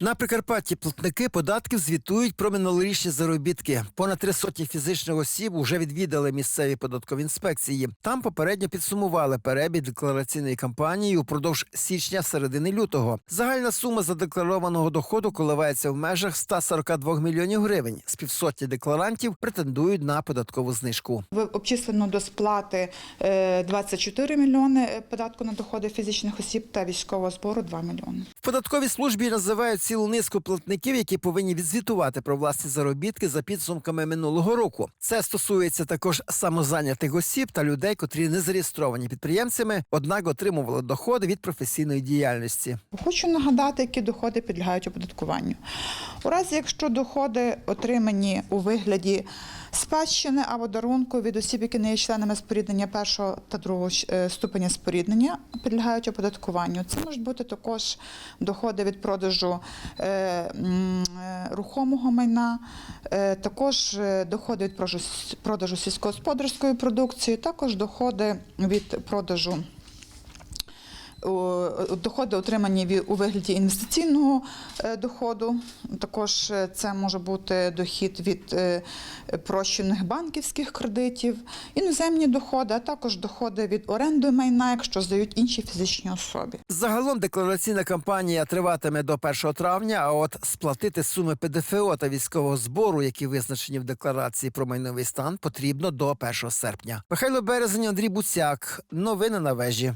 На Прикарпатті платники податків звітують про минулорічні заробітки. Понад три сотні фізичних осіб уже відвідали місцеві податкові інспекції. Там попередньо підсумували перебіг деклараційної кампанії упродовж січня середини лютого. Загальна сума задекларованого доходу коливається в межах 142 мільйонів гривень. З півсотні декларантів претендують на податкову знижку. Обчислено до сплати е, 24 мільйони е, податку на доходи фізичних осіб та військового збору 2 мільйони. В податковій службі називають цілу низку платників, які повинні відзвітувати про власні заробітки за підсумками минулого року. Це стосується також самозайнятих осіб та людей, котрі не зареєстровані підприємцями, однак отримували доходи від професійної діяльності. Хочу нагадати, які доходи підлягають оподаткуванню. У разі, якщо доходи отримані у вигляді спадщини або дарунку від осіб, які не є членами споріднення першого та другого е, ступеня споріднення, підлягають оподаткуванню. Це можуть бути також доходи від продажу е, е, рухомого майна, також доходи від продажу, сільськогосподарської продукції, також доходи від продажу доходи отримані у вигляді інвестиційного е, доходу. Також е, це може бути дохід від е, прощених банківських кредитів, іноземні доходи, а також доходи від оренди майна, якщо здають інші фізичні особи. Загалом деклараційна кампанія триватиме до 1 травня. А от сплатити суми ПДФО та військового збору, які визначені в декларації про майновий стан, потрібно до 1 серпня. Михайло Березень, Андрій Буцяк. Новини на вежі.